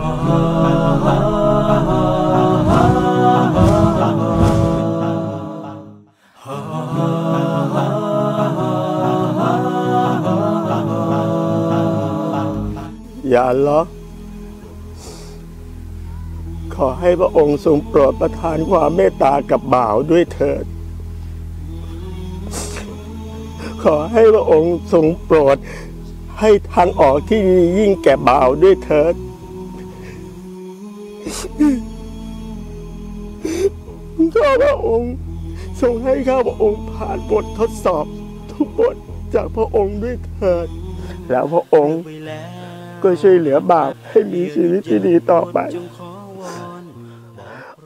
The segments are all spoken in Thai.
อย่าลลอขอให้พระองค์ทรงโปรดประทานความเมตตากับบ่าวด้วยเถิด ขอให้พระองค์ทรงโปรดให้ทางออกที่ดียิ่งแก่บ่าวด้วยเถิด ข้าพระองค์ผ่านบททดสอบทุกบทจากพระองค์ด้วยเถิด แล้วพระองค์ก็ช่วยเหลือบาวให้มีชีวิตที่ดีต่อไป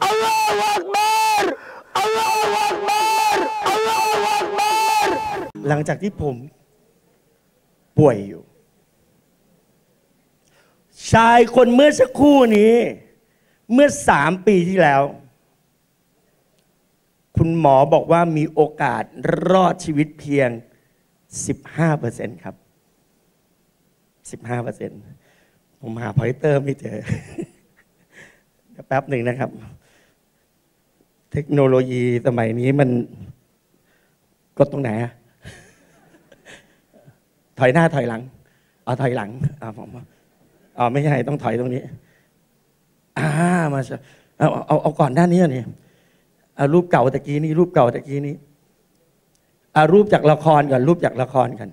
อัลลอฮฺอักบัรอัลลอฮฺอักบัรอัลลอฮฺอักบัรหลังจากที่ผมป่วยอยู่ ชายคนเมื่อสักครู่นี้ เมื่อสามปีที่แล้ว คุณหมอบอกว่ามีโอกาสรอดชีวิตเพียง 15%ครับ 15%ผมหาพอยเตอร์ไม่เจอเดี๋ยวแป๊บหนึ่งนะครับ เทคโนโลยีสมัยนี้มันกดตรงไหนอะถอยหน้าถอยหลัง เอาถอยหลังอ่าผมอ๋อไม่ใช่ต้องถอยตรงนี้อ่ามาเอาเอาเอาก่อนด้านนี้นี่ อารูปเก่าตะกี้นี้รูปเก่าตะกี้นี้อารูปจากละครก่อนรูปจากละครกัน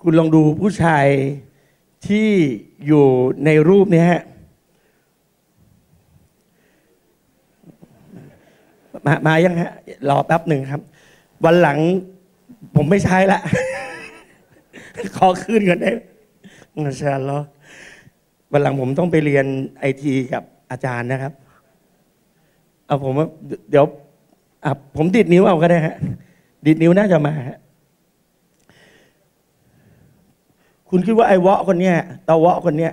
คุณลองดูผู้ชายที่อยู่ในรูปนี้ฮะมามายังฮะรอแป๊บหนึ่งครับ วันหลังผมไม่ใช้ละ ขอขึ้นก่อนได้มาชาลอวันหลังผมต้องไปเรียนไอทีกับอาจารย์นะครับ เอาผมว่าเดี๋ยวอะผมดิดนิ้วเอาก็ได้ฮะดิดนิ้วน่าจะมาฮะคุณคิดว่าไอ้วะคนเนี้ยตาวะคนเนี้ย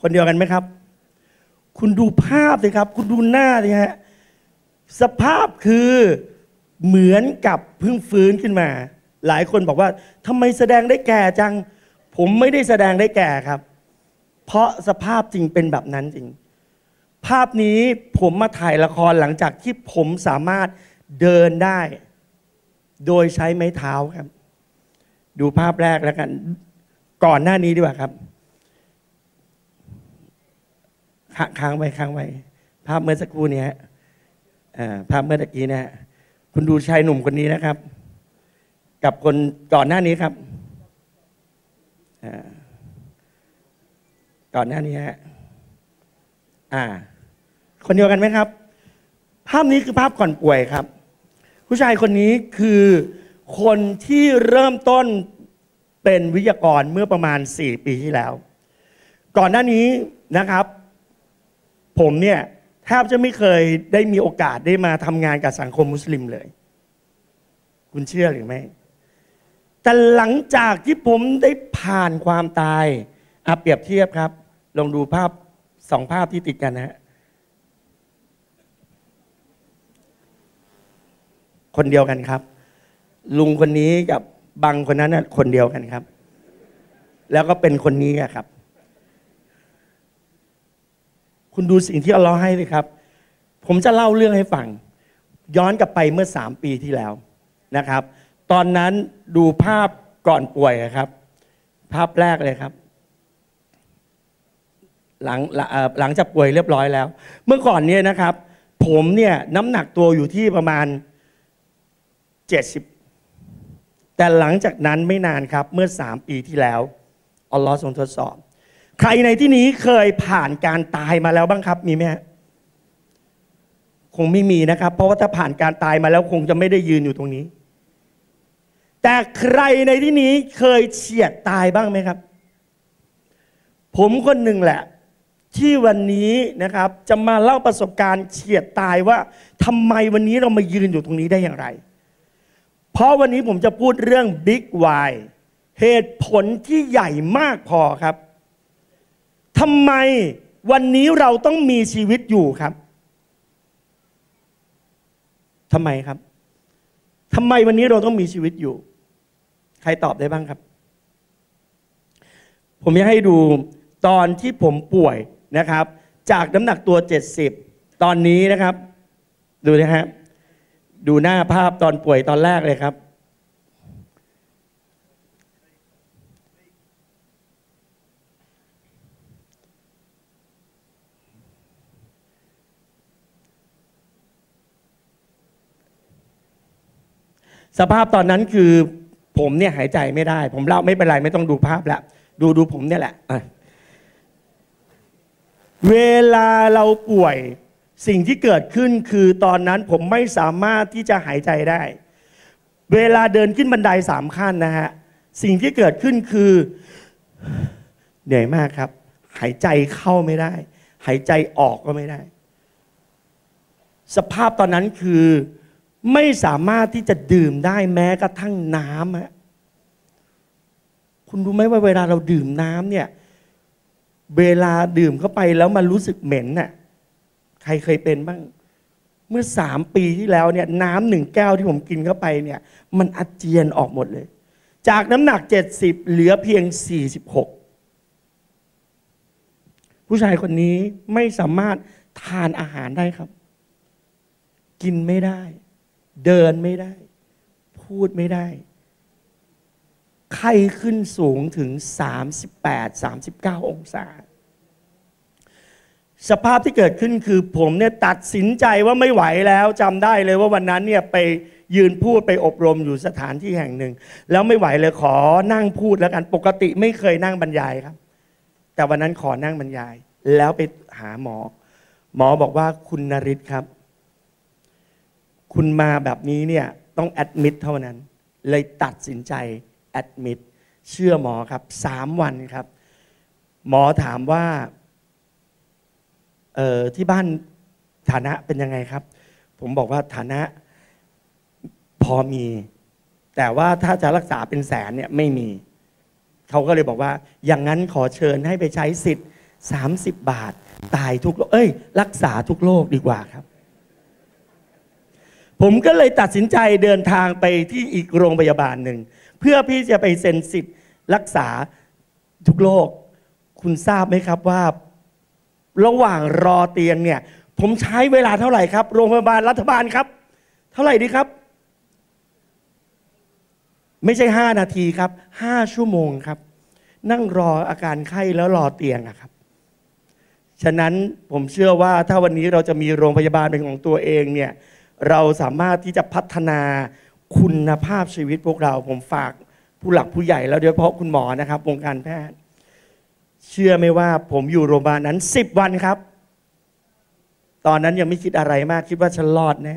คนเดียวกันไหมครับ คุณดูภาพสิครับ คุณดูหน้าสิฮะสภาพคือเหมือนกับเพิ่งฟื้นขึ้นมา หลายคนบอกว่าทำไมแสดงได้แก่จัง ผมไม่ได้แสดงได้แก่ครับ เพราะสภาพจริงเป็นแบบนั้นจริง ภาพนี้ผมมาถ่ายละครหลังจากที่ผมสามารถเดินได้ โดยใช้ไม้เท้าครับ ดูภาพแรกแล้วกัน ก่อนหน้านี้ดีกว่าครับค้าางไว้ค้างไว้ภาพเมื่อสักครู่นี้ภาพเมื่อตะกี้นะฮะคุณดูชายหนุ่มคนนี้นะครับ กับคนก่อนหน้านี้ครับก่อนหน้านี้ฮะอ่า คนเดียวกันไหมครับ ภาพนี้คือภาพก่อนป่วยครับ ผู้ชายคนนี้คือคนที่เริ่มต้นเป็นวิทยากรเมื่อประมาณ 4 ปีที่แล้ว ก่อนหน้านี้นะครับ ผมเนี่ยแทบจะไม่เคยได้มีโอกาสได้มาทำงานกับสังคมมุสลิมเลย คุณเชื่อหรือไม่ แต่หลังจากที่ผมได้ผ่านความตายอะเปรียบเทียบครับ ลองดูภาพสองภาพที่ติดกันนะฮะ คนเดียวกันครับ ลุงคนนี้กับบังคนนั้นน่ะคนเดียวกันครับ แล้วก็เป็นคนนี้อะครับ คุณดูสิ่งที่อัลเลอฮ์ให้เลยครับ ผมจะเล่าเรื่องให้ฟัง ย้อนกลับไปเมื่อสามปีที่แล้วนะครับ ตอนนั้นดูภาพก่อนป่วยครับ ภาพแรกเลยครับหลังหลหลังจากป่วยเรียบร้อยแล้ว เมื่อก่อนเนี่ยนะครับ ผมเนี่ยน้ำหนักตัวอยู่ที่ประมาณ 70 แต่หลังจากนั้นไม่นานครับเมื่อสามปีที่แล้ว อัลลอฮ์ทรงทดสอบ ใครในที่นี้เคยผ่านการตายมาแล้วบ้างครับ มีไหมคงไม่มีนะครับ เพราะว่าถ้าผ่านการตายมาแล้วคงจะไม่ได้ยืนอยู่ตรงนี้ แต่ใครในที่นี้เคยเฉียดตายบ้างไหมครับ ผมคนหนึ่งแหละที่วันนี้นะครับจะมาเล่าประสบการณ์เฉียดตายว่าทำไมวันนี้เรามายืนอยู่ตรงนี้ได้อย่างไร เพราะวันนี้ผมจะพูดเรื่อง Big Why เหตุผลที่ใหญ่มากพอครับทำไมวันนี้เราต้องมีชีวิตอยู่ครับทำไมครับทำไมวันนี้เราต้องมีชีวิตอยู่ ใครตอบได้บ้างครับ ผมอยากให้ดูตอนที่ผมป่วยนะครับ จากน้ำหนักตัว 70 ตอนนี้นะครับ ดูนะฮะ ดูหน้าภาพตอนป่วยตอนแรกเลยครับ สภาพตอนนั้นคือผมเนี่ยหายใจไม่ได้ ผมเล่าไม่เป็นไรไม่ต้องดูภาพแล้วดูดูผมเนี่ยแหละอะเวลาเราป่วย สิ่งที่เกิดขึ้นคือตอนนั้นผมไม่สามารถที่จะหายใจได้ เวลาเดินขึ้นบันไดสามขั้นนะฮะ สิ่งที่เกิดขึ้นคือ เหนื่อยมากครับ หายใจเข้าไม่ได้ หายใจออกก็ไม่ได้ สภาพตอนนั้นคือไม่สามารถที่จะดื่มได้แม้กระทั่งน้ำฮะคุณรู้ไหมว่าเวลาเราดื่มน้ำเนี่ย เวลาดื่มเข้าไปแล้วมันรู้สึกเหม็นน่ะ ใครเคยเป็นบ้าง เมื่อสามปีที่แล้วเนี่ยน้ำหนึ่งแก้วที่ผมกินเข้าไปเนี่ย มันอาเจียนออกหมดเลย จากน้ำหนักเจ็ดสิบเหลือเพียงสี่สิบหกผู้ชายคนนี้ไม่สามารถทานอาหารได้ครับ กินไม่ได้ เดินไม่ได้ พูดไม่ได้ไข้ขึ้นสูงถึง 38 39 องศา สภาพที่เกิดขึ้นคือผมเนี่ยตัดสินใจว่าไม่ไหวแล้วจำได้เลยว่าวันนั้นเนี่ยไปยืนพูดไปอบรมอยู่สถานที่แห่งหนึ่ง แล้วไม่ไหวเลยขอนั่งพูดแล้วกันปกติไม่เคยนั่งบรรยายครับ แต่วันนั้นขอนั่งบรรยาย แล้วไปหาหมอ หมอบอกว่าคุณนริศครับ คุณมาแบบนี้เนี่ยต้องแอดมิดเท่านั้น เลยตัดสินใจแอดมิดเชื่อหมอครับสามวันครับ หมอถามว่า ที่บ้านฐานะเป็นยังไงครับ ผมบอกว่าฐานะพอมี แต่ว่าถ้าจะรักษาเป็นแสนเนี่ยไม่มี เขาก็เลยบอกว่า อย่างนั้นขอเชิญให้ไปใช้สิทธิ์30 บาท ตายทุกโรคเอ้ย รักษาทุกโรคดีกว่าครับ ผมก็เลยตัดสินใจเดินทางไปที่อีกโรงพยาบาลหนึ่ง เพื่อพี่จะไปเซ็นสิทธิ์รักษาทุกโรคคุณทราบไหมครับว่า ระหว่างรอเตียงเนี่ย ผมใช้เวลาเท่าไหร่ครับ โรงพยาบาลรัฐบาลครับ เท่าไหร่ดีครับ ไม่ใช่ห้านาทีครับห้าชั่วโมงครับ นั่งรออาการไข้แล้วรอเตียงอะครับ ฉะนั้นผมเชื่อว่าถ้าวันนี้เราจะมีโรงพยาบาลเป็นของตัวเองเนี่ย เราสามารถที่จะพัฒนาคุณภาพชีวิตพวกเรา ผมฝากผู้หลักผู้ใหญ่แล้วโดยเฉพาะคุณหมอนะครับ วงการแพทย์ เชื่อไหมว่าผมอยู่โรงพยาบาลนั้นสิบวันครับ ตอนนั้นยังไม่คิดอะไรมากคิดว่าฉันรอดแน่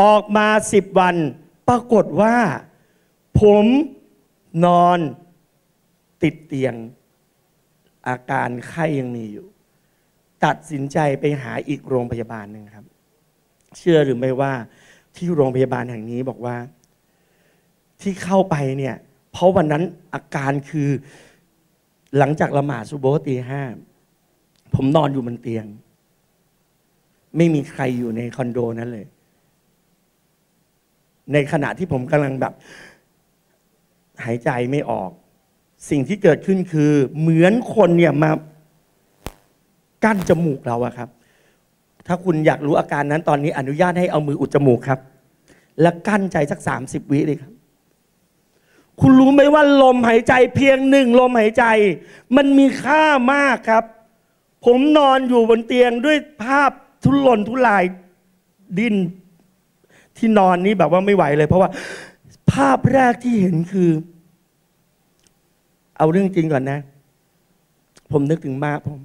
ออกมาสิบวัน ปรากฏว่า ผมนอนติดเตียง อาการไข้ยังมีอยู่ ตัดสินใจไปหาอีกโรงพยาบาลหนึ่งครับ เชื่อหรือไม่ว่าที่โรงพยาบาลแห่งนี้บอกว่า ที่เข้าไปเนี่ย เพราะวันนั้นอาการคือ หลังจากละหมาดซุโบตีห้าผมนอนอยู่บนเตียง ไม่มีใครอยู่ในคอนโดนั้นเลย ในขณะที่ผมกำลังแบบ หายใจไม่ออก สิ่งที่เกิดขึ้นคือ เหมือนคนเนี่ยมากั้นจมูกเราอะครับ ถ้าคุณอยากรู้อาการนั้นตอนนี้อนุญาตให้เอามืออุดจมูกครับ และกั้นใจสักสามสิบวิเลยครับ คุณรู้ไหมว่าลมหายใจเพียงหนึ่งลมหายใจ มันมีค่ามากครับ ผมนอนอยู่บนเตียงด้วยภาพทุรนทุรายดินที่นอนนี้แบบว่าไม่ไหวเลย เพราะว่า ภาพแรกที่เห็นคือ เอาเรื่องจริงก่อนนะ ผมนึกถึงมาผม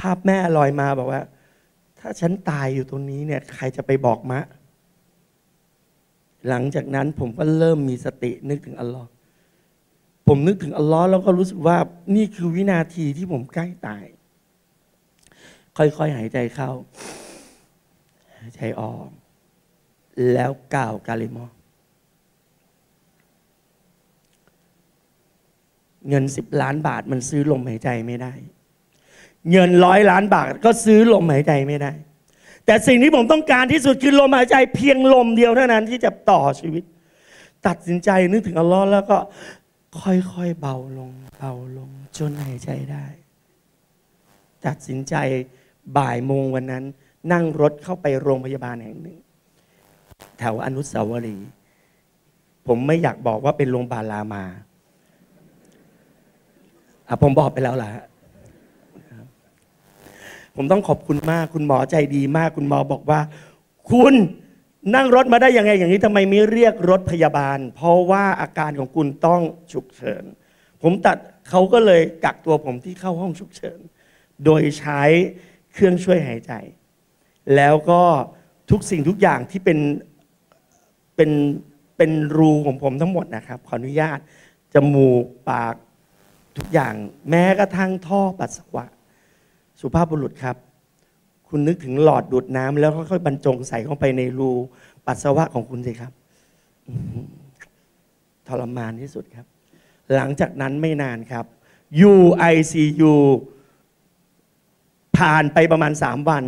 ภาพแม่ลอยมาบอกว่า ถ้าฉันตายอยู่ตรงนี้เนี่ย ใครจะไปบอกมะ หลังจากนั้นผมก็เริ่มมีสตินึกถึงอัลลอฮ์ผมนึกถึงอัลลอฮ์แล้วก็รู้สึกว่านี่คือวินาทีที่ผมใกล้ตาย ค่อยๆหายใจเข้าหายใจออก แล้วกล่าวกาลิมอเงินสิบล้านบาทมันซื้อลมหายใจไม่ได้ เงินร้อยล้านบาทก็ซื้อลมหายใจไม่ได้ แต่สิ่งที่ผมต้องการที่สุดคือลมหายใจเพียงลมเดียวเท่านั้นที่จะต่อชีวิต ตัดสินใจนึกถึงอัลลอฮ์แล้วก็ค่อยๆเบาลงเบาลงจนหายใจได้ ตัดสินใจบ่ายโมงวันนั้น นั่งรถเข้าไปโรงพยาบาลแห่งหนึ่ง แถวอนุสาวรีย์ผมไม่อยากบอกว่าเป็นโรงพยาบาลรามาอะผมบอกไปแล้วล่ะ ผมต้องขอบคุณมาก คุณหมอใจดีมาก คุณหมอบอกว่า คุณนั่งรถมาได้ยังไงอย่างนี้ทำไมไม่เรียกรถพยาบาล เพราะว่าอาการของคุณต้องฉุกเฉิน ผมตัดเขาก็เลยกักตัวผมที่เข้าห้องฉุกเฉิน โดยใช้เครื่องช่วยหายใจ แล้วก็ทุกสิ่งทุกอย่างที่เป็นเป็นเป็นรูของผมทั้งหมดนะครับ ขออนุญาตจมูกปากทุกอย่าง แม้กระทั่งท่อปัสสาวะ สุภาพบุรุษครับ คุณนึกถึงหลอดดูดน้ำแล้วค่อยๆบรรจงใส่เข้าไปในรูปัสสาวะของคุณสิครับทรมานที่สุดครับ หลังจากนั้นไม่นานครับ UICU ผ่านไปประมาณ 3 วัน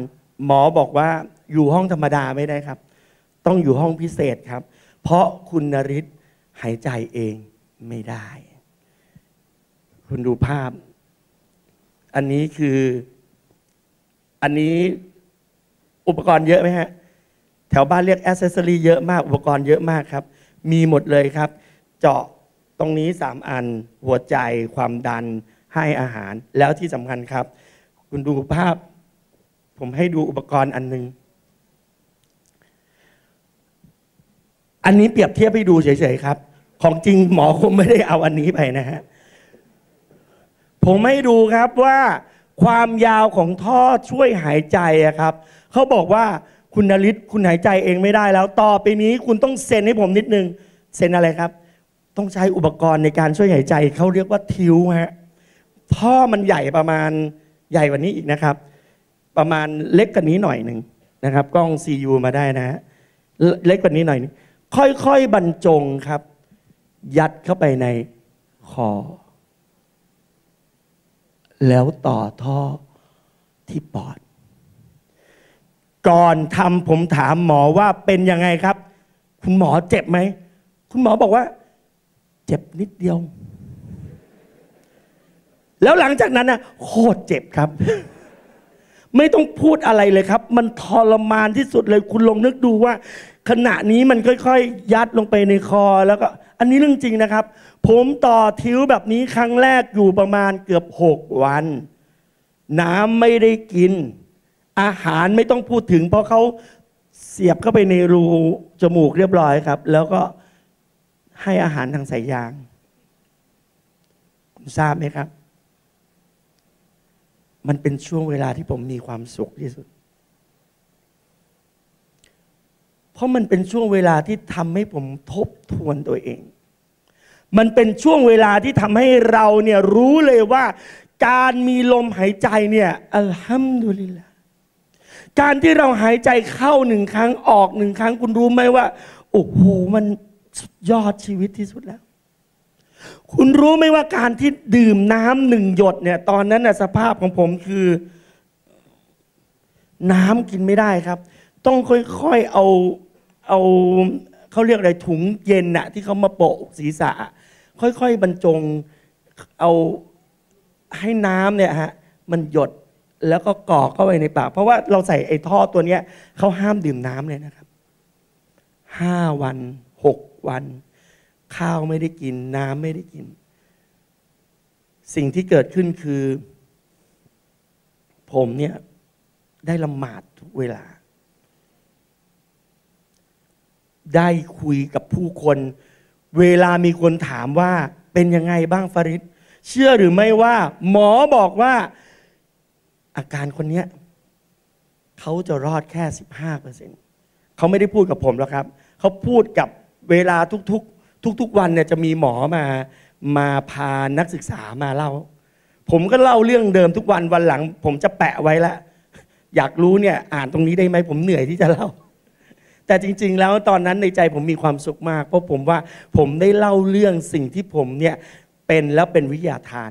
หมอบอกว่าอยู่ห้องธรรมดาไม่ได้ครับ ต้องอยู่ห้องพิเศษครับ เพราะคุณนริศหายใจเองไม่ได้ คุณดูภาพ อันนี้คือ อันนี้อุปกรณ์เยอะไหมฮะ แถวบ้านเรียกแอ c เซสซอรี่เยอะมาก อุปกรณ์เยอะมากครับ มีหมดเลยครับ เจาะตรงนี้สามอัน หัวใจความดันให้อาหาร แล้วที่สำคัญครับ คุณดูภาพ ผมให้ดูอุปกรณ์อันหนึ่งอันนี้เปรียบเทียบให้ดูเฉยๆครับ ของจริงหมอคงไม่ได้เอาอันนี้ไปนะฮะ ผมให้ดูครับว่า ความยาวของท่อช่วยหายใจอะครับเขาบอกว่าคุณนริศคุณหายใจเองไม่ได้แล้ว ต่อไปนี้คุณต้องเซ็นให้ผมนิดนึงเซ็นอะไรครับ ต้องใช้อุปกรณ์ในการช่วยหายใจเขาเรียกว่าทิวฮะท่อมันใหญ่ประมาณใหญ่กว่านี้อีกนะครับ ประมาณเล็กกว่านี้หน่อยหนึ่งนะครับ กล้อง CU มาได้นะฮะเล็กกว่านี้หน่อยนึงค่อยๆบรรจงครับ ยัดเข้าไปในคอ แล้วต่อท่อที่ปอด ก่อนทำผมถามหมอว่าเป็นยังไงครับ คุณหมอเจ็บไหม คุณหมอบอกว่า เจ็บนิดเดียว แล้วหลังจากนั้นนะโคตรเจ็บครับ ไม่ต้องพูดอะไรเลยครับ มันทรมานที่สุดเลยคุณลองนึกดูว่า ขณะนี้มันค่อย ๆ ยัดลงไปในคอแล้วก็ อันนี้เรื่องจริงนะครับ ผมต่อทิ้วแบบนี้ครั้งแรกอยู่ประมาณเกือบหกวัน น้ำไม่ได้กิน อาหารไม่ต้องพูดถึง เพราะเขาเสียบเข้าไปในรูจมูกเรียบร้อยครับ แล้วก็ให้อาหารทางสายยาง คุณทราบไหมครับ มันเป็นช่วงเวลาที่ผมมีความสุขที่สุด เพราะมันเป็นช่วงเวลาที่ทำให้ผมทบทวนตัวเอง มันเป็นช่วงเวลาที่ทำให้เราเนี่ยรู้เลยว่าการมีลมหายใจเนี่ยอัลฮัมดุลิลละการที่เราหายใจเข้าหนึ่งครั้งออกหนึ่งครั้งคุณรู้ไหมว่า โอ้โหมันสุดยอดชีวิตที่สุดแล้ว คุณรู้ไหมว่าการที่ดื่มน้ำหนึ่งหยดเนี่ย ตอนนั้นน่ะสภาพของผมคือ น้ำกินไม่ได้ครับ ต้องค่อยๆเอาเอาเขาเรียกอะไรถุงเย็นน่ะ ที่เขามาโปะศีรษะ ค่อยๆบรรจงเอาให้น้ำเนี่ยฮะมันหยดแล้วก็กรอกเข้าไปในปาก เพราะว่าเราใส่ไอ้ท่อตัวเนี้ยเขาห้ามดื่มน้ำเลยนะครับห้าวันหกวัน ข้าวไม่ได้กิน น้ำไม่ได้กิน สิ่งที่เกิดขึ้นคือ ผมเนี่ยได้ละหมาดทุกเวลา ได้คุยกับผู้คน เวลามีคนถามว่าเป็นยังไงบ้างฟาริดเชื่อหรือไม่ว่า หมอบอกว่า อาการคนเนี้ยเขาจะรอดแค่สิบห้าเปอร์เซ็นเขาไม่ได้พูดกับผมหรอกครับ เขาพูดกับเวลาทุกๆ ทุก ๆ วันเนี่ยจะมีหมอมามาพานักศึกษามาเล่า ผมก็เล่าเรื่องเดิมทุกวันวันหลัง ผมจะแปะไว้ละ อยากรู้เนี่ย อ่านตรงนี้ได้ไหมผมเหนื่อยที่จะเล่า แต่จริง ๆ แล้วตอนนั้นในใจผมมีความสุขมาก เพราะผมว่าผมได้เล่าเรื่องสิ่งที่ผมเนี่ยเป็นแล้วเป็นวิทยาทาน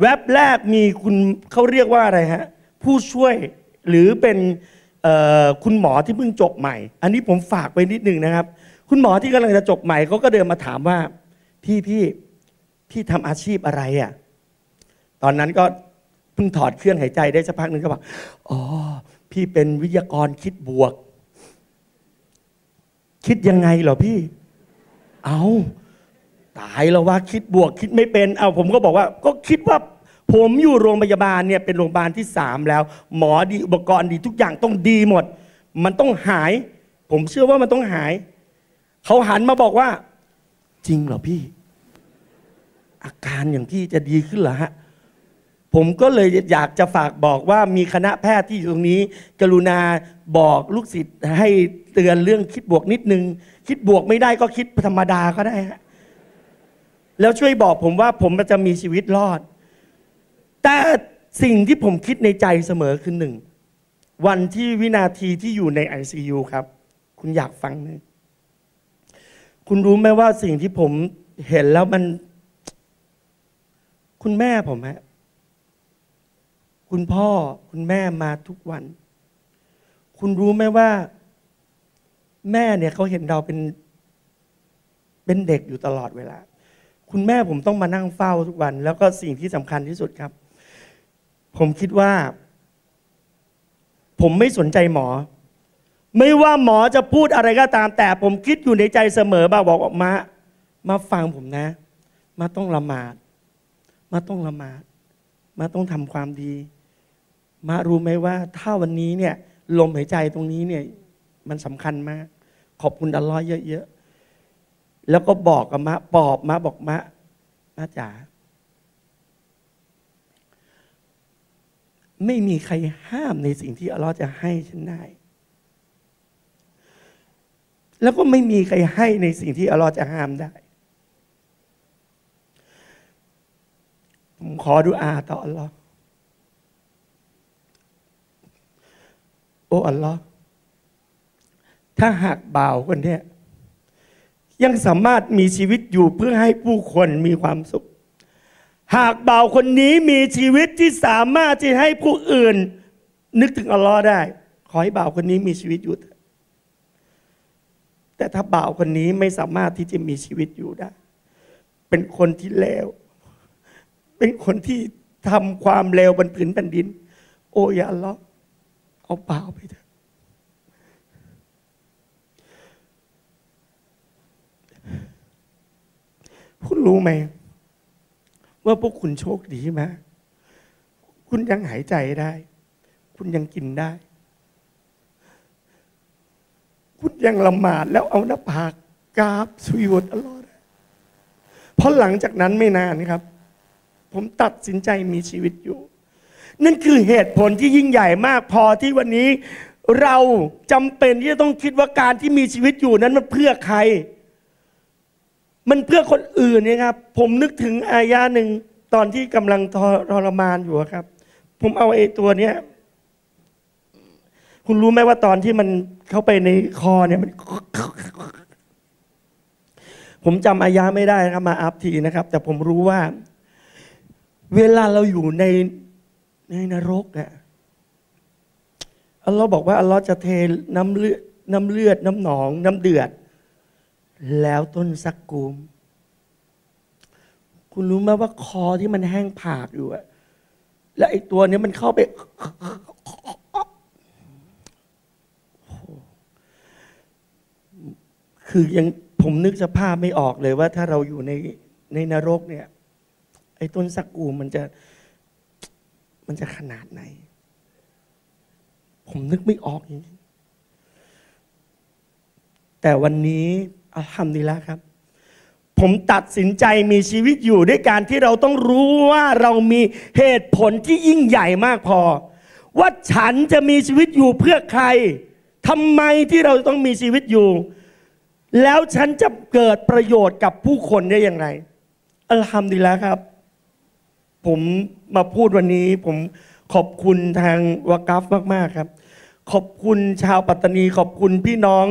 แว็บแรกมีคุณเขาเรียกว่าอะไรฮะผู้ช่วยหรือเป็นคุณหมอที่เพิ่งจบใหม่ อันนี้ผมฝากไว้นิดนึงนะครับ คุณหมอที่กำลังจะจบใหม่เขาก็เดินมาถามว่า พี่พี่พี่ทำอาชีพอะไรอะ่ะตอนนั้นก็เพิ่งถอดเครื่องหายใจได้สักพักหนึ่งก็บอกอ๋อพี่เป็นวิทยากรคิดบวก คิดยังไงเหรอพี่ เอาตายแล้วว่าคิดบวกคิดไม่เป็น เอาผมก็บอกว่า ก็คิดว่า ผมอยู่โรงพยาบาลเนี่ยเป็นโรงพยาบาลที่สามแล้ว หมอดีอุปกรณ์ดีทุกอย่างต้องดีหมด มันต้องหาย ผมเชื่อว่ามันต้องหาย เขาหันมาบอกว่า จริงเหรอพี่ อาการอย่างพี่จะดีขึ้นเหรอฮะ ผมก็เลยอยากจะฝากบอกว่ามีคณะแพทย์ที่อยู่ตรงนี้ กรุณาบอกลูกศิษย์ให้เตือนเรื่องคิดบวกนิดนึง คิดบวกไม่ได้ก็คิดธรรมดาก็ได้ฮะแล้วช่วยบอกผมว่าผมจะมีชีวิตรอด แต่สิ่งที่ผมคิดในใจเสมอคือหนึ่ง วันที่วินาทีที่อยู่ใน ICU ครับ คุณอยากฟังไหมคุณรู้ไหมว่าสิ่งที่ผมเห็นแล้วมัน คุณแม่ผมฮะ คุณพ่อคุณแม่มาทุกวัน คุณรู้ไหมว่า แม่เนี่ยเขาเห็นเราเป็น เป็นเด็กอยู่ตลอดเวลา คุณแม่ผมต้องมานั่งเฝ้าทุกวัน แล้วก็สิ่งที่สำคัญที่สุดครับ ผมคิดว่า ผมไม่สนใจหมอ ไม่ว่าหมอจะพูดอะไรก็ตาม แต่ผมคิดอยู่ในใจเสมอบ่าบอกออกมา มาฟังผมนะ มาต้องละหมาด มาต้องละหมาดมาต้องทำความดี มารู้ไหมว่าถ้าวันนี้เนี่ยลมหายใจตรงนี้เนี่ยมันสำคัญมาก ขอบคุณอัลลอฮ์เยอะๆ แล้วก็บอกกับมะปอบมาบอกมะมาจ๋าไม่มีใครห้ามในสิ่งที่อัลลอฮ์จะให้ฉันได้ แล้วก็ไม่มีใครให้ในสิ่งที่อัลลอฮ์จะห้ามได้ ผมขอดูอาต่ออัลลอฮ์ อ้อัลลอฮ์ถ้าหากบ่าวคนนี้ยังสามารถมีชีวิตอยู่เพื่อให้ผู้คนมีความสุข หากบ่าวคนนี้มีชีวิตที่สามารถที่ให้ผู้อื่น นึกถึงอัลลอฮ์ได้ ขอให้บ่าวคนนี้มีชีวิตอยู่แต่ถ้าบ่าวคนนี้ไม่สามารถที่จะมีชีวิตอยู่ได้ เป็นคนที่เลว เป็นคนที่ทำความเลวบนผืนแผ่นดิน โอ้ยอัลลอฮ์ เอาบ่าไปเถอะคุณรู้ไหม ว่าพวกคุณโชคดีมากคุณยังหายใจได้ คุณยังกินได้ คุณยังละหมาดแล้วเอาหน้าผากกราบสุยวดอลอดเพราะหลังจากนั้นไม่นานครับ ผมตัดสินใจมีชีวิตอยู่ นั่นคือเหตุผลที่ยิ่งใหญ่มากพอที่วันนี้เราจำเป็นที่จะต้องคิดว่าการที่มีชีวิตอยู่นั้นมันเพื่อใคร มันเพื่อคนอื่นนี่ยครับ ผมนึกถึงอายาหนึ่งตอนที่กำลังทรมานอยู่ครับ ผมเอาไอ้ตัวเนี้ยคุณรู้ไหมว่าตอนที่มันเข้าไปในคอเนี่ยมัน ผมจำอายาไม่ได้นะครับมาอัพทีนะครับ แต่ผมรู้ว่า เวลาเราอยู่ใน ในนรกอะอัลลอฮ์บอกว่าอัลลอฮ์จะเทน้ำเลือดน้ำเลือด น้ำหนอง น้ำเดือด แล้วต้นสักกูมคุณรู้ไหมว่าคอที่มันแห้งผากอยู่อะแล้วไอตัวนี้มันเข้าไปคือยังผมนึกสภาพไม่ออกเลยว่าถ้าเราอยู่ในในนรกเนี่ย ไอ้ต้นสักกูมมันจะ มันจะขนาดไหน ผมนึกไม่ออกจริงแต่วันนี้อัลฮัมดุลิลละครับ ผมตัดสินใจมีชีวิตอยู่ด้วยการที่เราต้องรู้ว่าเรามีเหตุผลที่ยิ่งใหญ่มากพอ ว่าฉันจะมีชีวิตอยู่เพื่อใครทำไมที่เราต้องมีชีวิตอยู่ แล้วฉันจะเกิดประโยชน์กับผู้คนได้อย่างไรอัลฮัมดุลิลละครับ ผมมาพูดวันนี้ ผมขอบคุณทางวากัฟมากๆครับ ขอบคุณชาวปัตตานี ขอบคุณพี่น้อง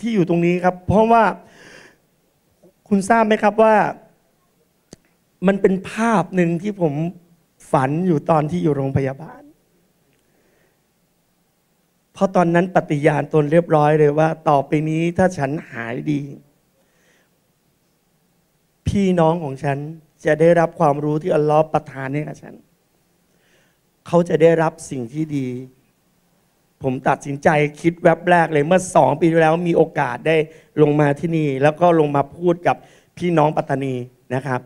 ที่อยู่ตรงนี้ครับ เพราะว่าคุณทราบไหมครับว่า มันเป็นภาพหนึ่งที่ผมฝันอยู่ตอนที่อยู่โรงพยาบาล เพราะตอนนั้นปฏิญาณตนเรียบร้อยเลยว่า ต่อไปนี้ถ้าฉันหายดี พี่น้องของฉัน จะได้รับความรู้ที่อัลลอฮ์ประทานให้กับฉัน เขาจะได้รับสิ่งที่ดี ผมตัดสินใจคิดแวบแรกเลยเมื่อสองปีที่แล้วมีโอกาสได้ลงมาที่นี่ แล้วก็ลงมาพูดกับพี่น้องปัตตานีนะครับ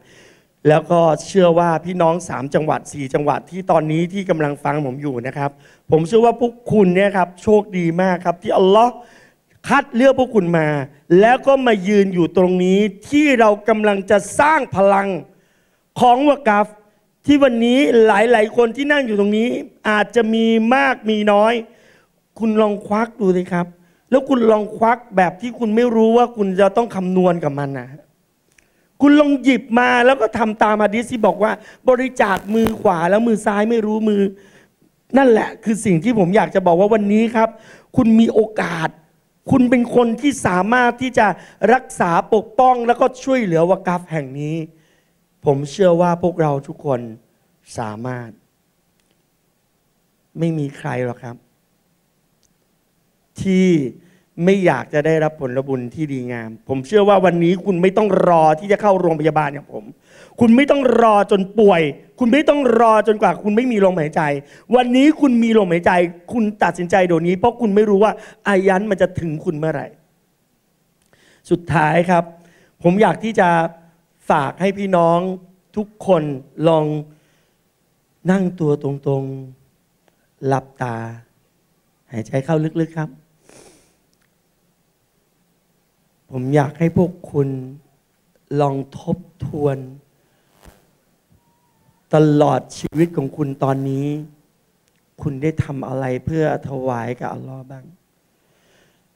แล้วก็เชื่อว่าพี่น้องสามจังหวัดสี่จังหวัดที่ตอนนี้ที่กำลังฟังผมอยู่นะครับ ผมเชื่อว่าพวกคุณเนี่ยครับโชคดีมากครับที่อัลลอฮ์คัดเลือกพวกคุณมา แล้วก็มายืนอยู่ตรงนี้ที่เรากำลังจะสร้างพลัง ของวากาฟที่วันนี้หลาย ๆ คนที่นั่งอยู่ตรงนี้ อาจจะมีมากมีน้อย คุณลองควักดูสิครับ แล้วคุณลองควักแบบที่คุณไม่รู้ว่าคุณจะต้องคำนวณกับมันนะคุณลองหยิบมาแล้วก็ทำตามอดิษที่บอกว่า บริจาคมือขวาแล้วมือซ้ายไม่รู้มือ นั่นแหละ คือสิ่งที่ผมอยากจะบอกว่าวันนี้ครับ คุณมีโอกาส คุณเป็นคนที่สามารถที่จะรักษาปกป้องแล้วก็ช่วยเหลือวากาฟแห่งนี้ ผมเชื่อว่าพวกเราทุกคนสามารถ ไม่มีใครหรอกครับ ที่ไม่อยากจะได้รับผลบุญที่ดีงาม ผมเชื่อว่าวันนี้คุณไม่ต้องรอที่จะเข้าโรงพยาบาลอย่างผม คุณไม่ต้องรอจนป่วย คุณไม่ต้องรอจนกว่า คุณไม่มีลมหายใจ วันนี้คุณมีลมหายใจ คุณตัดสินใจเดี๋ยวนี้ เพราะคุณไม่รู้ว่าอายันมันจะถึงคุณเมื่อไหร่ สุดท้ายครับ ผมอยากที่จะ ฝากให้พี่น้องทุกคนลองนั่งตัวตรงๆ หลับตา หายใจเข้าลึกๆครับ ผมอยากให้พวกคุณลองทบทวน ตลอดชีวิตของคุณตอนนี้ คุณได้ทำอะไรเพื่อถวายกับอัลลอฮ์บ้าง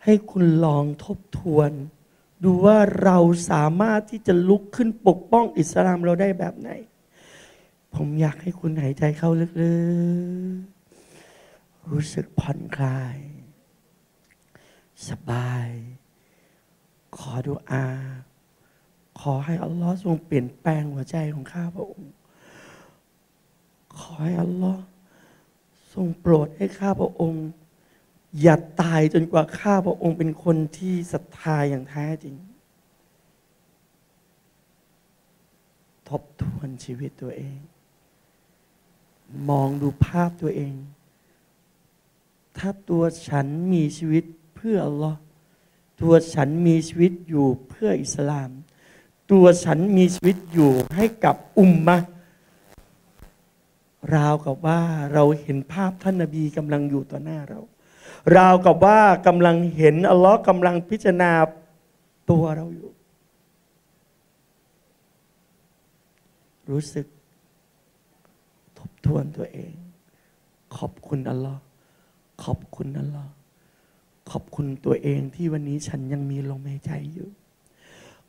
ให้คุณลองทบทวน ดูว่าเราสามารถที่จะลุกขึ้นปกป้องอิสลามเราได้แบบไหน ผมอยากให้คุณหายใจเข้าลึกๆ รู้สึกผ่อนคลาย สบาย ขอดุอา ขอให้อัลลอฮ์ทรงเปลี่ยนแปลงหัวใจของข้าพระองค์ ขอให้อัลลอฮ์ทรงโปรดให้ข้าพระองค์ อย่าตายจนกว่าข้าพระองค์เป็นคนที่ศรัทธาอย่างแท้จริง ทบทวนชีวิตตัวเอง มองดูภาพตัวเอง ถ้าตัวฉันมีชีวิตเพื่ออัลลอฮ์ตัวฉันมีชีวิตอยู่เพื่ออิสลาม ตัวฉันมีชีวิตอยู่ให้กับอุมมะราวกับว่าเราเห็นภาพท่านนบีกำลังอยู่ต่อหน้าเรา ราวกับว่ากำลังเห็นอัลลอฮ์กำลังพิจารณาตัวเราอยู่ รู้สึก ทบทวนตัวเอง ขอบคุณอัลลอฮ์ขอบคุณอัลลอฮ์ขอบคุณตัวเองที่วันนี้ฉันยังมีลมหายใจอยู่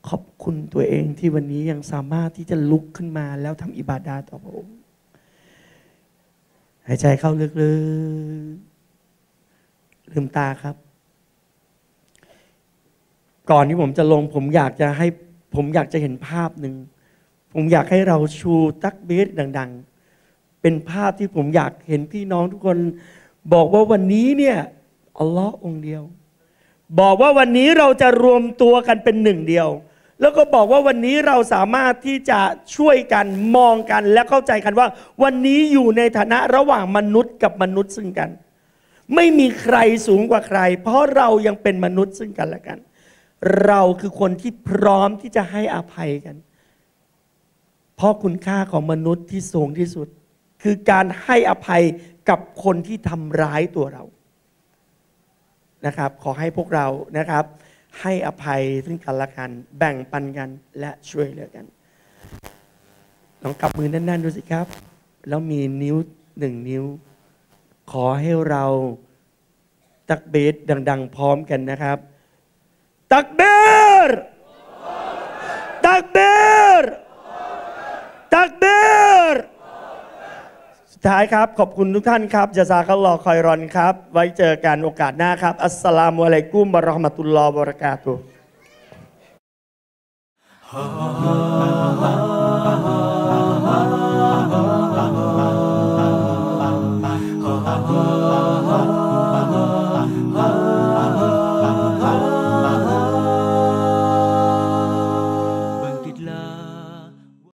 ขอบคุณตัวเองที่วันนี้ยังสามารถที่จะลุกขึ้นมาแล้วทำอิบาดาต่อพระองค์หายใจเข้าลึกๆ ลืมตาครับ ก่อนที่ผมจะลง ผมอยากจะให้ ผมอยากจะเห็นภาพหนึ่ง ผมอยากให้เราชูตักเบสดัง ๆ เป็นภาพที่ผมอยากเห็นพี่น้องทุกคนบอกว่าวันนี้เนี่ยอัลลอฮ์องเดียว บอกว่าวันนี้เราจะรวมตัวกันเป็นหนึ่งเดียว แล้วก็บอกว่าวันนี้เราสามารถที่จะช่วยกันมองกันและเข้าใจกันว่า วันนี้อยู่ในฐานะระหว่างมนุษย์กับมนุษย์ซึ่งกัน ไม่มีใครสูงกว่าใคร เพราะเรายังเป็นมนุษย์ซึ่งกันและกัน เราคือคนที่พร้อมที่จะให้อภัยกัน เพราะคุณค่าของมนุษย์ที่สูงที่สุด คือการให้อภัยกับคนที่ทำร้ายตัวเรานะครับ ขอให้พวกเรานะครับ ให้อภัยซึ่งกันและกัน แบ่งปันกันและช่วยเหลือกันลองกลับมือแน่นๆดูสิครับ แล้วมีนิ้วหนึ่งนิ้ว ขอให้เราตักเบสดัง ๆ พร้อมกันนะครับ ตักเบรตักเบรตักเบรสุดท้ายครับ ขอบคุณทุกท่านครับจะซาคัลลอคอยรอนครับ ไว้เจอกันโอกาสหน้าครับ อัสสลามุอะลัยกุมบะเราะห์มะตุลลอฮ์บะเราะกาตุฮ์